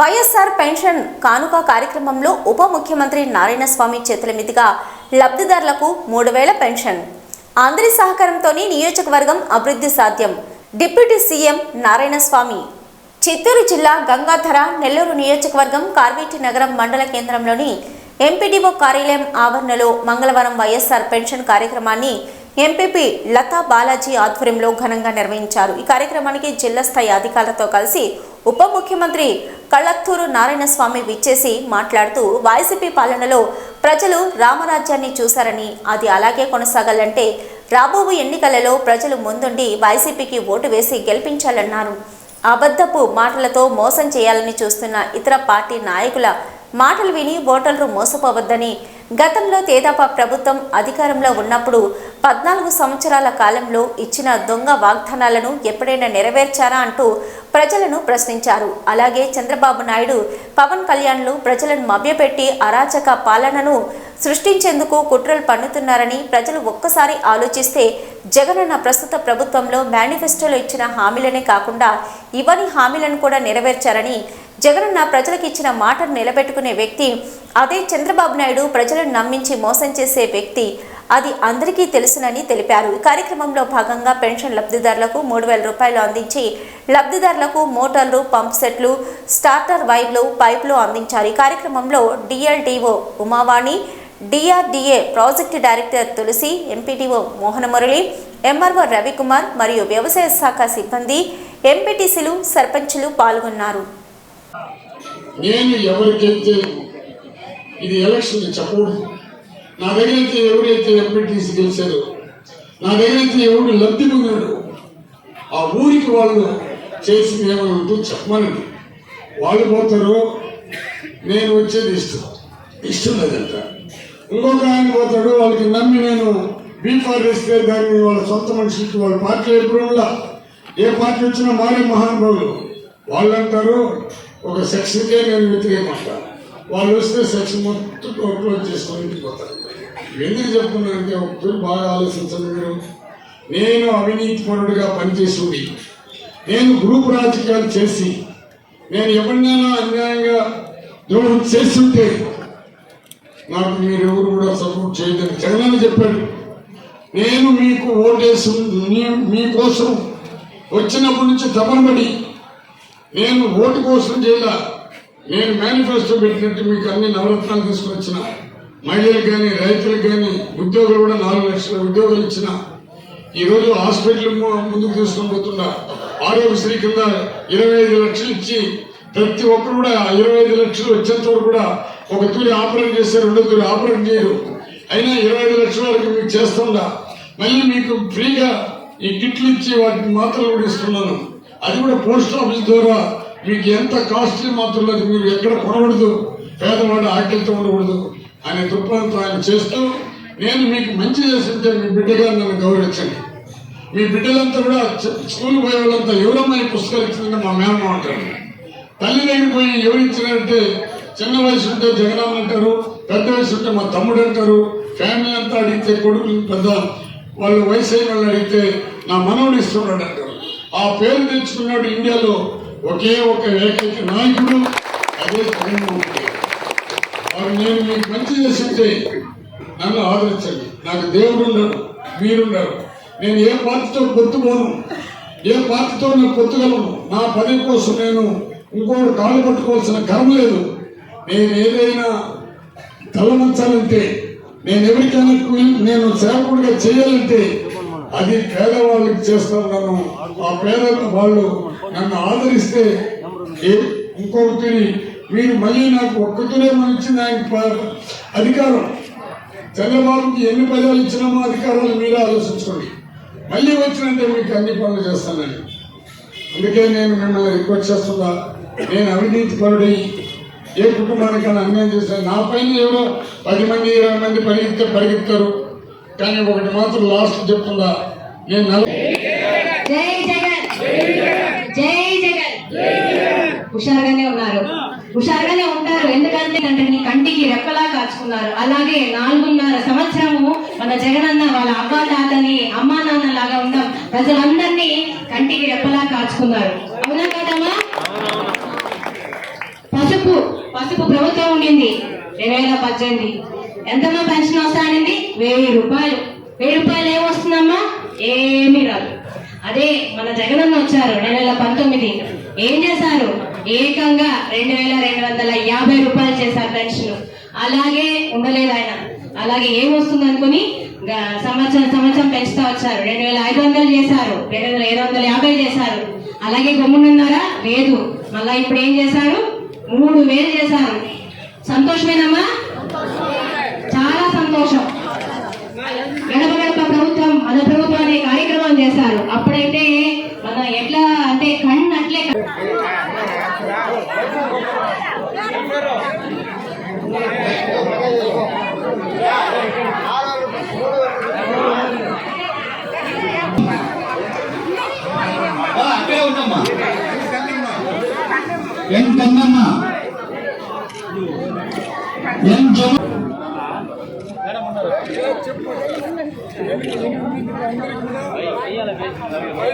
YSR pension కానుక కార్యక్రమంలో ఉప ముఖ్యమంత్రి నారాయణస్వామి చేతుల మీదుగా లబ్ధిదారులకు మూడు వేల పెన్షన్. అందరి సహకారంతోనే నియోజకవర్గం అభివృద్ధి సాధ్యం. Deputy CM Narayanaswamy. చిత్తూరు జిల్లా గంగాధర నెల్లూరు నియోజకవర్గం కార్వేటి నగరం మండల కేంద్రంలోని ఎంపీడీఓ కార్యాలయం ఆవరణలో మంగళవారం వైఎస్ఆర్ పెన్షన్ కార్యక్రమాన్ని ఎంపీపీ లతా బాలాజీ ఆధ్వర్యంలో ఘనంగా నిర్వహించారు. ఈ కార్యక్రమానికి జిల్లా స్థాయి అధికారులతో కలిసి ఉప ముఖ్యమంత్రి కళ్ళత్తూరు నారాయణస్వామి విచ్చేసి మాట్లాడుతూ వైసీపీ పాలనలో ప్రజలు రామరాజ్యాన్ని చూశారని అది అలాగే కొనసాగాలంటే రాబోవు ఎన్నికలలో ప్రజలు ముందుండి వైసీపీకి ఓటు వేసి గెలిపించాలన్నారు. అబద్ధపు మాటలతో మోసం చేయాలని చూస్తున్న ఇతర పార్టీ నాయకుల మాటలు విని ఓటర్లు మోసపోవద్దని గతంలో తేదాపా ప్రభుత్వం అధికారంలో ఉన్నప్పుడు పద్నాలుగు సంవత్సరాల కాలంలో ఇచ్చిన దొంగ వాగ్దానాలను ఎప్పుడైనా నెరవేర్చారా అంటూ ప్రజలను ప్రశ్నించారు. అలాగే చంద్రబాబు నాయుడు పవన్ కళ్యాణ్లు ప్రజలను మభ్యపెట్టి అరాచక పాలనను సృష్టించేందుకు కుట్రలు పన్నుతున్నారని ప్రజలు ఒక్కసారి ఆలోచిస్తే జగనన్న ప్రస్తుత ప్రభుత్వంలో మేనిఫెస్టోలో ఇచ్చిన హామీలనే కాకుండా ఇవని హామీలను కూడా నెరవేర్చారని జగనన్న ప్రజలకు ఇచ్చిన మాటను నిలబెట్టుకునే వ్యక్తి అదే చంద్రబాబు నాయుడు ప్రజలను నమ్మించి మోసం చేసే వ్యక్తి. అది అందరికీ తెలుసునని తెలిపారు. కార్యక్రమంలో భాగంగా పెన్షన్ లబ్ధిదారులకు మూడు వేల రూపాయలు అందించి లబ్ధిదారులకు మోటార్లు పంప్ సెట్లు స్టార్టర్ వైర్లు పైపులు అందించారు. ఈ కార్యక్రమంలో DLDO Umavani DRDA project director Tulasi MPTO Mohanamurali MRO Ravikumar మరియు వ్యవసాయ శాఖ సిబ్బంది ఎంపీటీసీలు సర్పంచులు పాల్గొన్నారు. నేను ఎవరికైతే ఇది ఎలక్షన్ చెప్పకూడదు. నా దగ్గర అయితే ఎవరైతే ఎంపీటీసీ గెలిచారో నా దగ్గర అయితే ఎవరు లబ్ధి పొందాడు ఆ ఊరికి వాళ్ళు చేసింది ఏమైనా ఉందో చెప్పమనండి. వాళ్ళు పోతారు నేను వచ్చేది ఇష్టం. ఇష్టం లేదంట. ఇంకొక ఆయన పోతాడు వాళ్ళకి నమ్మి నేను బీఫార్ ఇస్తే దాన్ని వాళ్ళ సొంత మనుషులకి వాళ్ళ పార్టీ ఎప్పుడు ఏ పార్టీ వచ్చినా మారే మహానుభావులు. వాళ్ళంటారు ఒక సెక్షన్కే నేను వ్యతిరేకమంట వాళ్ళు వస్తే సెక్షన్ మొత్తం క్లోజ్ చేసుకొని ఇంటికి పోతారు. ఎందుకు చెప్తున్నానంటే ఒకసారి బాగా ఆలోచించండి మీరు. నేను అవినీతి పరుడుగా పనిచేసి నేను గ్రూప్ రాజకీయాలు చేసి నేను ఎవరినైనా అన్యాయంగా ద్రోహం చేస్తుంటే నాకు మీరు ఎవరు కూడా సపోర్ట్ చేయదని జగనన్న చెప్పాడు. నేను మీకు ఓటేసి మీ- మీకోసం వచ్చినప్పటి నుంచి తపనబడి నేను ఓటు కోసం చేయాల నేను మేనిఫెస్టో పెట్టినట్టు మీకు అన్ని నవరత్నాలు తీసుకొచ్చిన మహిళలకు కానీ రైతులకు కానీ ఉద్యోగులు కూడా నాలుగు లక్షల ఉద్యోగాలు ఇచ్చిన ఈరోజు హాస్పిటల్ ముందుకు తీసుకొని పోతున్నా ఆరోగ్యశ్రీ కింద ఇరవై ఐదు లక్షలు ఇచ్చి ప్రతి ఒక్కరు కూడా ఆ ఇరవై ఐదు లక్షలు వచ్చేంత వరకు కూడా ఒక తూరి ఆపరేట్ చేస్తే రెండో తూరి ఆపరేట్ చేయరు. అయినా ఇరవై ఐదు లక్షల వరకు మీకు చేస్తుందా మళ్ళీ మీకు ఫ్రీగా ఈ కిట్లు ఇచ్చి వాటికి మాత్రలు కూడా ఇస్తున్నాను. అది కూడా పోస్ట్ ఆఫీస్ ద్వారా మీకు ఎంత కాస్ట్లీ మాత్రం లేదు మీరు ఎక్కడ కొనకూడదు పేదవాడు ఆకలితో ఉండకూడదు అనే దృక్పథంతో ఆయన చేస్తూ నేను మీకు మంచి చేస్తుంటే మీ బిడ్డగా నన్ను గౌరవించండి. మీ బిడ్డలంతా కూడా స్కూల్ పోయే వాళ్ళంతా ఎవరమ్మా ఈ పుస్తకాలు ఇచ్చిందంటే మా మేనమ్మ అంటారు. తల్లి దగ్గర పోయి ఎవరు ఇచ్చినారంటే చిన్న వయసు ఉంటే జగనమ్మ అంటారు పెద్ద వయసు ఉంటే మా తమ్ముడు అంటారు ఫ్యామిలీ అంతా అడిగితే కొడుకులు పెద్ద వాళ్ళు వయసు అయిన వాళ్ళు అడిగితే నా మనవుడు ఇస్తున్నాడు అంటారు. ఆ పేరు తెచ్చుకున్నాడు ఇండియాలో ఒకే ఒక ఏకైక నాయకుడు అదే జగన్మోహన్ రెడ్డి. వారు నేను మీకు మంచి చేసింటే నన్ను ఆదరించండి. నాకు దేవుడు ఉన్నాడు మీరున్నారు. నేను ఏ పార్టీతో పొత్తుకోను ఏ పార్టీతో నేను పొత్తుగలను నా పదవి కోసం నేను ఇంకోటి కాళ్ళు పట్టుకోవాల్సిన కర్మ లేదు. నేను ఏదైనా తలమంచాలంటే నేను ఎవరికైనా నేను సేవకుడిగా చేయాలంటే అది పేదవాళ్ళకి చేస్తాను నన్ను ఆ పేద వాళ్ళు నన్ను ఆదరిస్తే ఇంకొకటి మీరు మళ్ళీ నాకు ఒక్కతోనే మనం ఇచ్చింది ఆయన అధికారం. చంద్రబాబుకి ఎన్ని పదాలు ఇచ్చినామో అధికారాలు మీరే ఆలోచించుకోండి. మళ్ళీ వచ్చినంటే మీకు అన్ని పనులు చేస్తానని అందుకే నేను మిమ్మల్ని రిక్వెస్ట్ చేస్తున్నా. నేను అవినీతి పరుడి ఏ కుటుంబానికైనా అన్యాయం చేస్తాను నా పైన ఎవరో పది మంది ఇరవై మంది పరిగెత్తే పరిగెత్తారు. కానీ ఒకటి మాత్రం లాస్ట్ చెప్తున్నా నేను జై జగన్. జై జగన్. హుషారుగానే ఉన్నారు. హుషారుగానే ఉంటారు. ఎందుకంటే అంటే నీ కంటికి రెప్పలా కాచుకున్నారు. అలాగే నాలుగున్నర సంవత్సరము మన జగనన్న వాళ్ళ అబ్బా తాతని అమ్మా నాన్న లాగా ఉన్నాం ప్రజలందరినీ కంటికి రెప్పలా కాచుకున్నారు. అవునా కదమ్మా? పసుపు పసుపు ప్రభుత్వం ఉండింది. రెండు వేల పద్దెనిమిది. ఎంతమ్మా పెన్షన్ వస్తానండి వెయ్యి రూపాయలు. వెయ్యి రూపాయలు ఏం వస్తుందమ్మా? ఏమీ రాదు. అదే మన జగనన్న వచ్చారు రెండు వేల పంతొమ్మిది. ఏం చేశారు? ఏకంగా రెండు వేల రెండు వందల యాభై రూపాయలు చేశారు పెన్షన్. అలాగే ఉండలేదు ఆయన. అలాగే ఏం వస్తుంది అనుకుని గ- సంవత్సరం సంవత్సరం పెంచుతా వచ్చారు. రెండు వేల ఐదు వందలు చేశారు. రెండు వేల ఏడు వందల యాభై చేశారు. అలాగే గమ్మునున్నారా లేదు. మళ్ళా ఇప్పుడు ఏం చేశారు? మూడు వేలు చేశారు. సంతోషమేనమ్మా చాలా సంతోషం గడప గడప ప్రభుత్వం మన ప్రభుత్వం అనే కార్యక్రమం చేశారు. అప్పుడైతే మన ఎట్లా అంటే కన్ను అట్లే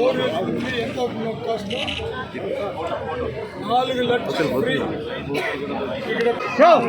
ఎన్ కన్నమ్మ ఎన్ జమ నాలుగు లక్షలు ఫ్రీ సార్